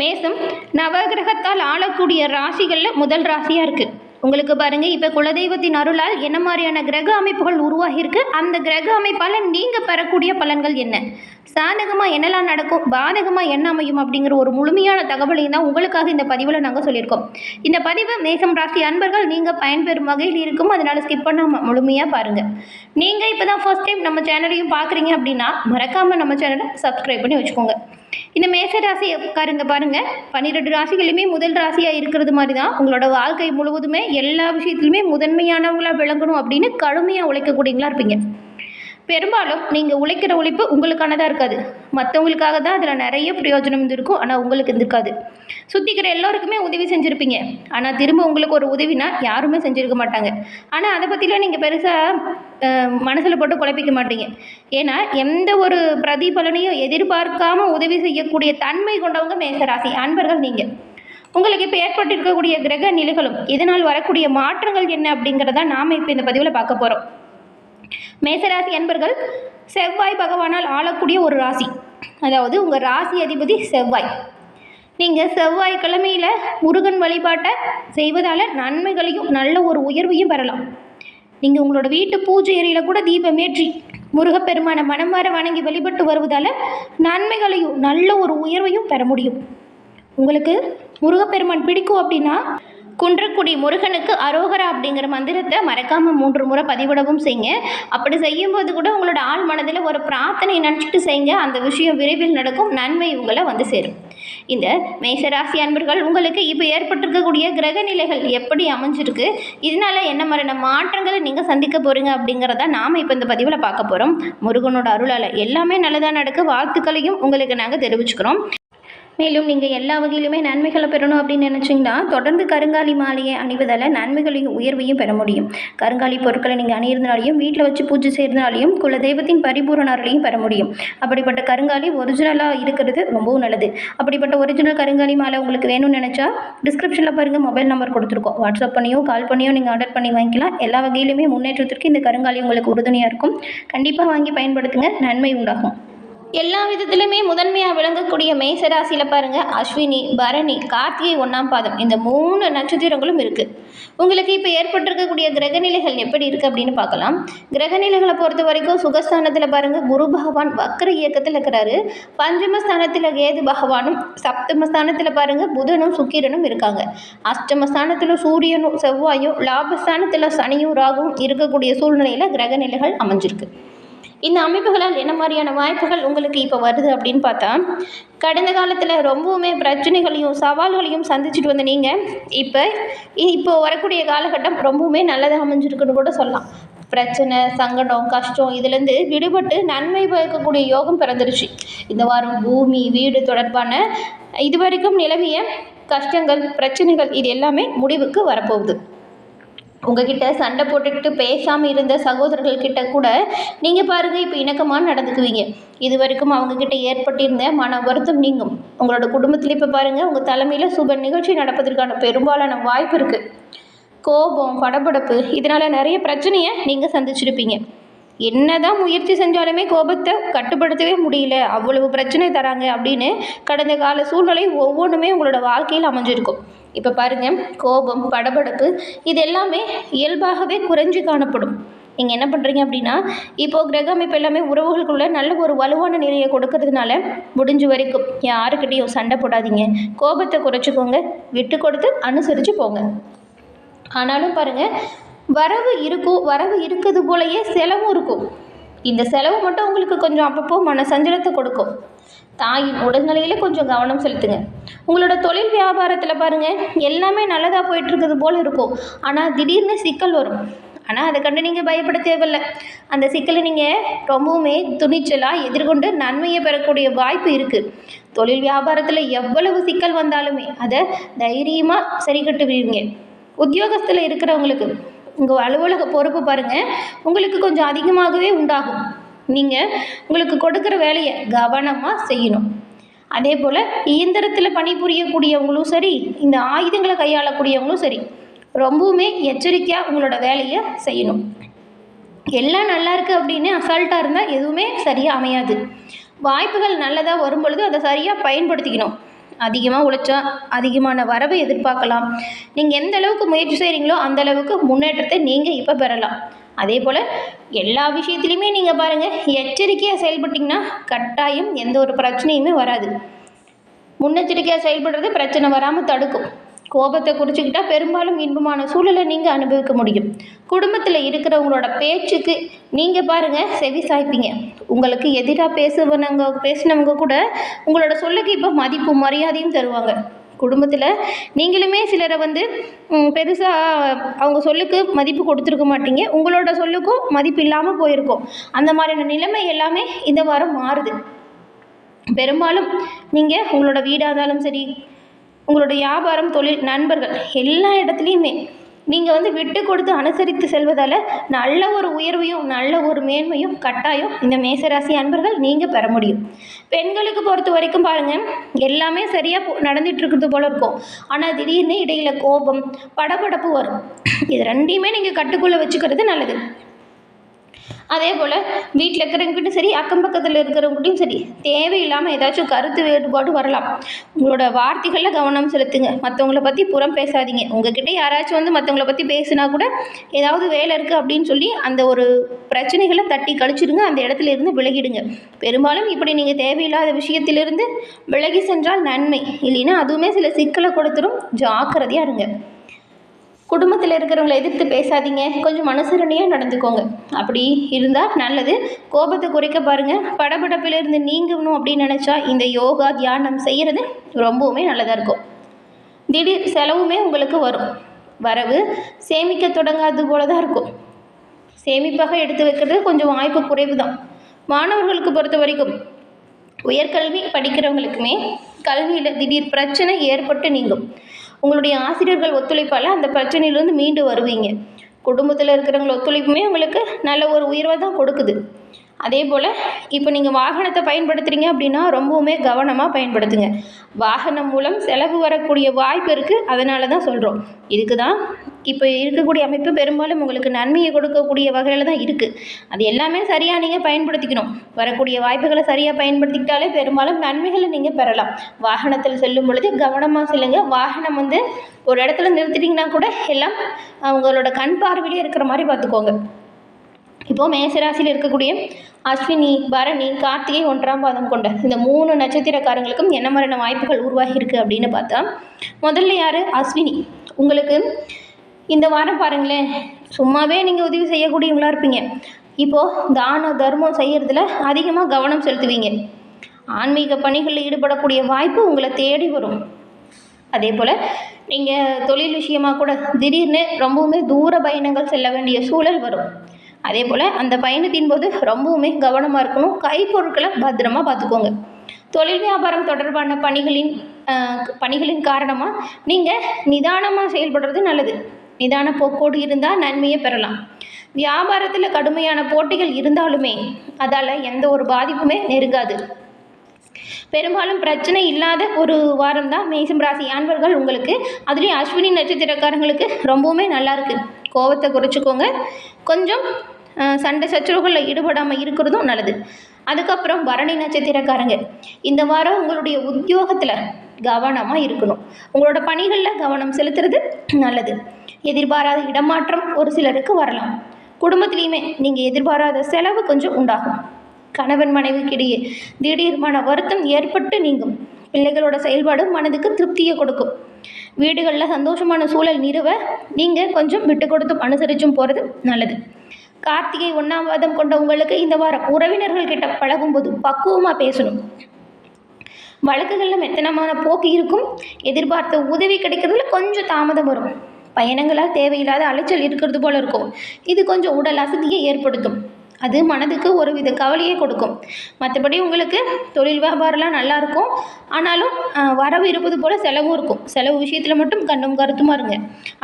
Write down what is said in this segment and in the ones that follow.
மேசம் நவகிரகத்தால் ஆளக்கூடிய ராசிகளில் முதல் ராசியாக இருக்குது உங்களுக்கு பாருங்க இப்போ குலதெய்வத்தின் அருளால் என்ன மாதிரியான கிரக அமைப்புகள் உருவாகியிருக்கு? அந்த கிரக அமைப்பால் நீங்கள் பெறக்கூடிய பலன்கள் என்ன? சாதகமாக என்னெல்லாம் நடக்கும்? பாதகமாக என்ன அமையும் அப்படிங்கிற ஒரு முழுமையான தகவலையும் தான் உங்களுக்காக இந்த பதிவில் நாங்கள் சொல்லியிருக்கோம். இந்த பதிவு மேசம் ராசி அன்பர்கள் நீங்கள் பயன்பெறும் வகையில் இருக்கும். அதனால் ஸ்கிப் பண்ணாமல் முழுமையாக பாருங்கள் நீங்கள் இப்போ தான் ஃபர்ஸ்ட் டைம் நம்ம சேனலையும் பார்க்குறீங்க அப்படின்னா மறக்காமல் நம்ம சேனலை சப்ஸ்கிரைப் பண்ணி வச்சுக்கோங்க. இந்த மேச ராசிக்காரங்க பாருங்க பன்னிரெண்டு ராசிகளுமே முதல் ராசியாக இருக்கிறது மாதிரி தான் உங்களோட வாழ்க்கை முழுவதுமே எல்லா விஷயத்துலையுமே முதன்மையானவங்களாக விளங்கணும் அப்படின்னு கடுமையாக உழைக்கக்கூடியவங்களா இருப்பீங்க. பெரும்பாலும் நீங்கள் உழைக்கிற உழைப்பு உங்களுக்கானதாக இருக்காது. மற்றவங்களுக்காக தான் அதில் நிறைய பிரயோஜனம் இருந்திருக்கும். ஆனால் உங்களுக்கு இருந்திருக்காது. சுற்றிக்கிற எல்லோருக்குமே உதவி செஞ்சுருப்பீங்க. ஆனால் திரும்ப உங்களுக்கு ஒரு உதவினா யாருமே செஞ்சுருக்க மாட்டாங்க. ஆனால் அதை பற்றிலாம் நீங்கள் பெருசாக மனசில் போட்டு குழப்பிக்க மாட்டீங்க. ஏன்னா எந்த ஒரு பிரதிபலனையும் எதிர்பார்க்காம உதவி செய்யக்கூடிய தன்மை கொண்டவங்க மேசராசி அன்பர்கள் நீங்கள் உங்களுக்கு இப்போ ஏற்பட்டிருக்கக்கூடிய கிரக நிலைகளும் இதனால் வரக்கூடிய மாற்றங்கள் என்ன அப்படிங்கிறத நாம் இப்போ இந்த பதிவில் பார்க்க போகிறோம் மேசராசி அன்பர்கள் செவ்வாய் பகவானால் ஆளக்கூடிய ஒரு ராசி. அதாவது உங்கள் ராசி அதிபதி செவ்வாய். நீங்கள் செவ்வாய் கிழமையில் முருகன் வழிபாட்டை செய்வதால் நன்மைகளையும் நல்ல ஒரு உயர்வையும் பெறலாம். நீங்கள் உங்களோட வீட்டு பூஜை அறையில் கூட தீபம் ஏற்றி முருகப்பெருமானை வர வணங்கி வழிபட்டு வருவதால் நன்மைகளையும் நல்ல ஒரு உயர்வையும் பெற முடியும். உங்களுக்கு முருகப்பெருமான் பிடிக்கும் அப்படின்னா குன்றக்குடி முருகனுக்கு அரோகரா அப்படிங்கிற மந்திரத்தை மறக்காமல் மூன்று முறை பதிவிடவும் செய்யுங்க. அப்படி செய்யும்போது கூட உங்களோட ஆள் மனதில் ஒரு பிரார்த்தனை நினச்சிட்டு செய்யுங்க. அந்த விஷயம் விரைவில் நடக்கும். நன்மை உங்களை வந்து சேரும். இந்த மேசராசி அன்பர்கள் உங்களுக்கு இப்போ ஏற்பட்டிருக்கக்கூடிய கிரக நிலைகள் எப்படி அமைஞ்சிருக்கு? இதனால என்ன மாதிரியான மாற்றங்களை நீங்கள் சந்திக்க போகிறீங்க அப்படிங்கிறத நாம் இப்போ இந்த பதிவில் பார்க்க போகிறோம் முருகனோட அருளால் எல்லாமே நல்லதாக நடக்க. வாழ்த்துக்களையும் உங்களுக்கு நாங்கள் தெரிவிச்சுக்கிறோம். மேலும் நீங்கள் எல்லா வகையிலுமே நன்மைகளை பெறணும் அப்படின்னு நினச்சிங்கன்னா தொடர்ந்து கருங்காலி மாலையை அணிவதால் நன்மைகளையும் உயர்வையும் பெற முடியும். கருங்காலி பொருட்களை நீங்கள் அணியிருந்தனாலையும் வீட்டில் வச்சு பூஜை செய்கிறதுனாலையும் குல தெய்வத்தின் பரிபூரண அருளையும் பெற முடியும். அப்படிப்பட்ட கருங்காலி ஒரிஜினலாக இருக்கிறது ரொம்பவும் நல்லது. அப்படிப்பட்ட ஒரிஜினல் கருங்காலி மாலை உங்களுக்கு வேணும்னு நினச்சா டிஸ்கிரிப்ஷனில் பாருங்கள் மொபைல் நம்பர் கொடுத்துருக்கோம். வாட்ஸ்அப் பண்ணியோ கால் பண்ணியோ நீங்கள் ஆர்டர் பண்ணி வாங்கிக்கலாம். எல்லா வகையிலுமே முன்னேற்றத்திற்கு இந்த கருங்காலி உங்களுக்கு உறுதுணையாக இருக்கும். கண்டிப்பாக வாங்கி பயன்படுத்துங்க. நன்மை உண்டாகும். எல்லா விதத்திலுமே முதன்மையாக விளங்கக்கூடிய மேசராசியில் பாருங்கள் அஸ்வினி பரணி கார்த்திகை ஒன்றாம் பாதம். இந்த மூணு நட்சத்திரங்களும் இருக்குது உங்களுக்கு இப்போ ஏற்பட்டிருக்கக்கூடிய கிரகநிலைகள் எப்படி இருக்குது அப்படின்னு பார்க்கலாம். கிரகநிலைகளை பொறுத்த வரைக்கும் சுகஸ்தானத்தில் பாருங்கள் குரு பகவான் வக்கர இயக்கத்தில் இருக்கிறாரு. பஞ்சமஸ்தானத்தில் கேது பகவானும் சப்தமஸ்தானத்தில் பாருங்கள் புதனும் சுக்கிரனும் இருக்காங்க. அஷ்டமஸ்தானத்தில் சூரியனும் செவ்வாயும் லாபஸ்தானத்தில் சனியும் ராகும் இருக்கக்கூடிய சூழ்நிலையில் கிரகநிலைகள் அமைஞ்சிருக்கு. இந்த அமைப்புகளால் என்ன மாதிரியான வாய்ப்புகள் உங்களுக்கு இப்போ வருது அப்படின்னு பார்த்தா கடந்த காலத்தில் ரொம்பவுமே பிரச்சனைகளையும் சவால்களையும் சந்திச்சுட்டு வந்த நீங்கள் இப்போ இப்போ வரக்கூடிய காலகட்டம் ரொம்பவுமே நல்லதாக அமைஞ்சிருக்குன்னு கூட சொல்லலாம். பிரச்சனை சங்கடம் கஷ்டம் இதுலேருந்து விடுபட்டு நன்மை பயக்கக்கூடிய யோகம் பிறந்துருச்சு. இந்த வாரம் பூமி வீடு தொடர்பான இது வரைக்கும் நிலவிய கஷ்டங்கள் பிரச்சனைகள் இது எல்லாமே முடிவுக்கு வரப்போகுது. உங்ககிட்ட சண்டை போட்டுக்கிட்டு பேசாமல் இருந்த சகோதரர்கள் கிட்ட கூட நீங்கள் பாருங்கள் இப்போ இணக்கமாக நடந்துக்குவீங்க. இது வரைக்கும் அவங்கக்கிட்ட ஏற்பட்டிருந்த மன வருத்தம் நீங்கும். உங்களோட குடும்பத்தில் இப்போ பாருங்கள் உங்கள் தலைமையில் சுப நிகழ்ச்சி நடப்பதற்கான பெரும்பாலான வாய்ப்பு இருக்குது கோபம் படபடப்பு இதனால் நிறைய பிரச்சனையை நீங்கள் சந்திச்சிருப்பீங்க. என்னதான் முயற்சி செஞ்சாலுமே கோபத்தை கட்டுப்படுத்தவே முடியல. அவ்வளவு பிரச்சனை தராங்க அப்படின்னு கடந்த கால சூழ்நிலை ஒவ்வொன்றுமே உங்களோட வாழ்க்கையில் அமைஞ்சிருக்கும். இப்போ பாருங்கள் கோபம் படபடப்பு இது எல்லாமே இயல்பாகவே குறைஞ்சு காணப்படும். நீங்கள் என்ன பண்ணுறீங்க அப்படின்னா இப்போது கிரக அமைப்பு எல்லாமே உறவுகளுக்குள்ள நல்ல ஒரு வலுவான நிலையை கொடுக்கறதுனால முடிஞ்ச வரைக்கும் யாருக்கிட்டேயும் சண்டை போடாதீங்க. கோபத்தை குறைச்சிக்கோங்க விட்டு கொடுத்து அனுசரித்து போங்க. ஆனாலும் பாருங்கள் வரவு இருக்கும் வரவு இருக்கிறது போலயே செலவும் இருக்கும். இந்த செலவு மட்டும் உங்களுக்கு கொஞ்சம் அப்பப்போ மன சஞ்சலத்தை கொடுக்கும். தாயின் உடல்நிலையில் கொஞ்சம் கவனம் செலுத்துங்க. உங்களோட தொழில் வியாபாரத்தில் பாருங்கள் எல்லாமே நல்லதாக போயிட்டுருக்குது போல் இருக்கும். ஆனால் திடீர்னு சிக்கல் வரும். ஆனால் அதை கண்டு நீங்கள் பயப்பட தேவையில்லை. அந்த சிக்கலை நீங்கள் ரொம்பவுமே துணிச்சலாக எதிர்கொண்டு நன்மையை பெறக்கூடிய வாய்ப்பு இருக்குது தொழில் வியாபாரத்தில் எவ்வளவு சிக்கல் வந்தாலுமே அதை தைரியமாக சரி கட்டுவீங்க. உத்தியோகத்தில் இருக்கிறவங்களுக்கு உங்கள் அலுவலக பொறுப்பு பாருங்கள் உங்களுக்கு கொஞ்சம் அதிகமாகவே உண்டாகும். நீங்கள் உங்களுக்கு கொடுக்குற வேலையை கவனமாக செய்யணும். அதே போல் இயந்திரத்தில் பணிபுரியக்கூடியவங்களும் சரி இந்த ஆயுதங்களை கையாளக்கூடியவங்களும் சரி ரொம்பவுமே எச்சரிக்கையாக உங்களோட வேலையை செய்யணும். எல்லாம் நல்லா இருக்குது அப்படின்னு அசால்ட்டாக இருந்தால் எதுவுமே சரியாக அமையாது. வாய்ப்புகள் நல்லதாக வரும் பொழுது அதை சரியாக பயன்படுத்திக்கணும். அதிகமாக உழைச்சா அதிகமான வரவை எதிர்பார்க்கலாம். நீங்கள் எந்த அளவுக்கு முயற்சி செய்கிறீங்களோ அந்த அளவுக்கு முன்னேற்றத்தை நீங்கள் இப்போ பெறலாம். அதே போல் எல்லா விஷயத்துலையுமே நீங்கள் பாருங்கள் எச்சரிக்கையாக செயல்பட்டிங்கன்னா கட்டாயம் எந்த ஒரு பிரச்சனையுமே வராது. முன்னெச்சரிக்கையாக செயல்படுறது பிரச்சனை வராமல் தடுக்கும். கோபத்தை குறிச்சிக்கிட்டா பெரும்பாலும் இன்பமான சூழலை நீங்கள் அனுபவிக்க முடியும். குடும்பத்தில் இருக்கிறவங்களோட பேச்சுக்கு நீங்கள் பாருங்கள் செவி சாய்ப்பீங்க. உங்களுக்கு எதிராக பேசுவனவங்க பேசினவங்க கூட உங்களோட சொல்லுக்கு இப்போ மதிப்பு மரியாதையும் தருவாங்க. குடும்பத்தில் நீங்களுமே சிலரை வந்து பெருசாக அவங்க சொல்லுக்கு மதிப்பு கொடுத்துருக்க மாட்டீங்க. உங்களோட சொல்லுக்கும் மதிப்பு இல்லாமல் போயிருக்கும். அந்த மாதிரியான நிலைமை எல்லாமே இந்த வாரம் மாறுது. பெரும்பாலும் நீங்கள் உங்களோட வீடாக இருந்தாலும் சரி உங்களோட வியாபாரம் தொழில் நண்பர்கள் எல்லா இடத்துலையுமே நீங்கள் வந்து விட்டு கொடுத்து அனுசரித்து செல்வதால் நல்ல ஒரு உயர்வையும் நல்ல ஒரு மேன்மையும் கட்டாயம் இந்த மேசராசி அன்பர்கள் நீங்கள் பெற முடியும். பெண்களுக்கு பொறுத்த வரைக்கும் பாருங்கள் எல்லாமே சரியாக போ நடந்துட்டு இருக்கிறது போல இருக்கும். ஆனால் திடீர்னு இடையில் கோபம் படபடப்பு வரும். இது ரெண்டையுமே நீங்கள் கட்டுக்குள்ளே வச்சுக்கிறது நல்லது. அதே போல் வீட்டில் இருக்கிறவங்ககிட்டும் சரி அக்கம் பக்கத்தில் இருக்கிறவங்ககிட்டையும் சரி தேவையில்லாமல் ஏதாச்சும் கருத்து வேறுபாடு வரலாம். உங்களோட வார்த்தைகளில் கவனம் செலுத்துங்க. மற்றவங்கள பற்றி புறம் பேசாதீங்க. உங்ககிட்ட யாராச்சும் வந்து மற்றவங்கள பற்றி பேசுனா கூட ஏதாவது வேலை இருக்குது அப்படின்னு சொல்லி அந்த ஒரு பிரச்சனைகளை தட்டி கழிச்சிடுங்க அந்த இடத்துல இருந்து விலகிடுங்க. பெரும்பாலும் இப்படி நீங்கள் தேவையில்லாத விஷயத்திலிருந்து விலகி சென்றால் நன்மை. இல்லைன்னா அதுவுமே சில சிக்கலை கொடுத்துரும். ஜாக்கிரதையாக இருங்க. குடும்பத்தில் இருக்கிறவங்களை எதிர்த்து பேசாதீங்க. கொஞ்சம் அனுசரணையாக நடந்துக்கோங்க. அப்படி இருந்தால் நல்லது. கோபத்தை குறைக்க பாருங்கள் படபடப்பிலிருந்து நீங்கணும் அப்படின்னு நினச்சா இந்த யோகா தியானம் செய்கிறது ரொம்பவுமே நல்லதாக இருக்கும். திடீர் செலவுமே உங்களுக்கு வரும். வரவு சேமிக்க தொடங்காது போல தான் இருக்கும். சேமிப்பாக எடுத்து வைக்கிறது கொஞ்சம் வாய்ப்பு குறைவு தான் மாணவர்களுக்கு பொறுத்த வரைக்கும் உயர்கல்வி படிக்கிறவங்களுக்குமே கல்வியில் திடீர் பிரச்சனை ஏற்பட்டு நீங்கும். உங்களுடைய ஆசிரியர்கள் ஒத்துழைப்பால் அந்த பிரச்சனையிலேருந்து மீண்டு வருவீங்க. குடும்பத்தில் இருக்கிறவங்கள ஒத்துழைப்புமே உங்களுக்கு நல்ல ஒரு உயர்வை தான் கொடுக்குது. அதே போல் இப்போ நீங்கள் வாகனத்தை பயன்படுத்துகிறீங்க அப்படின்னா ரொம்பவுமே கவனமாக பயன்படுத்துங்க. வாகனம் மூலம் செலவு வரக்கூடிய வாய்ப்பு இருக்குது அதனால தான் சொல்கிறோம் இதுக்கு தான் இப்போ இருக்கக்கூடிய அமைப்பு பெரும்பாலும் உங்களுக்கு நன்மையை கொடுக்கக்கூடிய வகையில் தான் இருக்குது அது எல்லாமே சரியாக நீங்கள் பயன்படுத்திக்கணும். வரக்கூடிய வாய்ப்புகளை சரியாக பயன்படுத்திக்கிட்டாலே பெரும்பாலும் நன்மைகளை நீங்கள் பெறலாம். வாகனத்தில் செல்லும் பொழுது கவனமாக செல்லுங்க. வாகனம் வந்து ஒரு இடத்துல நிறுத்திட்டிங்கன்னா கூட எல்லாம் அவங்களோட கண் பார்வையிலே இருக்கிற மாதிரி பார்த்துக்கோங்க. இப்போது மேசராசியில் இருக்கக்கூடிய அஸ்வினி பரணி கார்த்திகை ஒன்றாம் பாதம் கொண்ட இந்த மூணு நட்சத்திரக்காரங்களுக்கும் என்ன மாதிரியான வாய்ப்புகள் உருவாகியிருக்கு அப்படின்னு பார்த்தா முதல்ல யார்? அஸ்வினி. உங்களுக்கு இந்த வாரம் பாருங்களேன் சும்மாவே நீங்கள் உதவி செய்யக்கூடியவங்களா இருப்பீங்க. இப்போது தான தர்மம் செய்கிறதுல அதிகமாக கவனம் செலுத்துவீங்க. ஆன்மீக பணிகளில் ஈடுபடக்கூடிய வாய்ப்பு உங்களை தேடி வரும். அதே போல் நீங்கள் தொழில் விஷயமாக கூட திடீர்னு ரொம்பவுமே தூர பயணங்கள் செல்ல வேண்டிய சூழல் வரும். அதே போல் அந்த பயணத்தின் போது ரொம்பவுமே கவனமாக இருக்கணும். கைப்பொருட்களை பத்திரமா பார்த்துக்கோங்க. தொழில் வியாபாரம் தொடர்பான பணிகளின் பணிகளின் காரணமாக நீங்கள் நிதானமாக செயல்படுறது நல்லது. நிதான போக்கோடு இருந்தால் நன்மையை பெறலாம். வியாபாரத்தில் கடுமையான போட்டிகள் இருந்தாலுமே அதால் எந்த ஒரு பாதிப்புமே நெருங்காது. பெரும்பாலும் பிரச்சனை இல்லாத ஒரு வாரம் தான் மேசம் ராசி அன்பர்கள் உங்களுக்கு. அதுலேயும் அஸ்வினி நட்சத்திரக்காரங்களுக்கு ரொம்பவுமே நல்லா இருக்கு. கோவத்தை குறைச்சிக்கோங்க. கொஞ்சம் சண்டை சச்சரவுகளில் ஈடுபடாமல் இருக்கிறதும் நல்லது. அதுக்கப்புறம் பரணி நட்சத்திரக்காரங்க இந்த வாரம் உங்களுடைய உத்தியோகத்தில் கவனமாக இருக்கணும். உங்களோட பணிகளில் கவனம் செலுத்துறது நல்லது. எதிர்பாராத இடமாற்றம் ஒரு சிலருக்கு வரலாம். குடும்பத்திலையுமே நீங்கள் எதிர்பாராத செலவு கொஞ்சம் உண்டாகும். கணவன் மனைவிக்கிடையே திடீர் மன வருத்தம் ஏற்பட்டு நீங்கும். பிள்ளைகளோட செயல்பாடு மனதுக்கு திருப்தியை கொடுக்கும். வீடுகளில் சந்தோஷமான சூழல் நிறுவ நீங்கள் கொஞ்சம் விட்டு கொடுத்தும் அனுசரிச்சும் போகிறது நல்லது. கார்த்திகை ஒன்றாம் கொண்ட உங்களுக்கு இந்த வாரம் உறவினர்கள் கிட்ட பழகும்போது பக்குவமாக பேசணும். வழக்குகளில் மெத்தனமான போக்கு இருக்கும். எதிர்பார்த்த உதவி கிடைக்கிறதுல கொஞ்சம் தாமதம் வரும். பயணங்களால் தேவையில்லாத அலைச்சல் இருக்கிறது போல இருக்கும். இது கொஞ்சம் உடல் அசதியை ஏற்படுத்தும். அது மனதுக்கு ஒரு வித கவலையை கொடுக்கும். மற்றபடி உங்களுக்கு தொழில் வியாபாரம்லாம் நல்லாயிருக்கும் ஆனாலும் வரவு இருப்பது போல் செலவும் இருக்கும். செலவு விஷயத்தில் மட்டும் கண்ணும் கருத்துமாக இருங்க.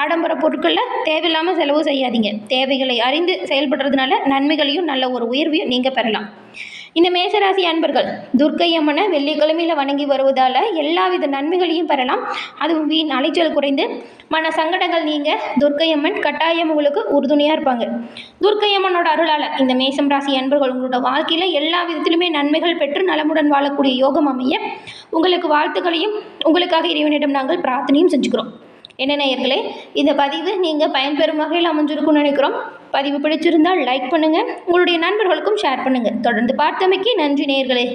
ஆடம்பர பொருட்களில் தேவையில்லாமல் செலவு செய்யாதீங்க. தேவைகளை அறிந்து செயல்படுறதுனால நன்மைகளையும் நல்ல ஒரு உயர்வையும் நீங்கள் பெறலாம். இந்த மேசராசி அன்பர்கள் துர்க்கை அம்மனை வெள்ளிக்கிழமையில் வணங்கி வருவதால் எல்லாவித நன்மைகளையும் பெறலாம். அதுவும் வீண் அலைச்சல் குறைந்து மன சங்கடங்கள் நீங்க துர்க்கை அம்மன் கட்டாயம் உங்களுக்கு உறுதுணையாக இருப்பாங்க. துர்க்கை அம்மனோட அருளால் இந்த மேசம் ராசி அன்பர்கள் உங்களோட வாழ்க்கையில் எல்லா விதத்திலுமே நன்மைகள் பெற்று நலமுடன் வாழக்கூடிய யோகம் அமைய உங்களுக்கு வாழ்த்துக்களையும் உங்களுக்காக இறைவனிடம் நாங்கள் பிரார்த்தனையும் செஞ்சுக்கிறோம். என்ன நேயர்களே இந்த பதிவு நீங்கள் பயன்பெறும் வகையில் அமைஞ்சிருக்கும்னு நினைக்கிறோம். பதிவு பிடிச்சிருந்தால் லைக் பண்ணுங்கள் உங்களுடைய நண்பர்களுக்கும் ஷேர் பண்ணுங்கள் தொடர்ந்து பார்த்தமைக்கு நன்றி நேர்களே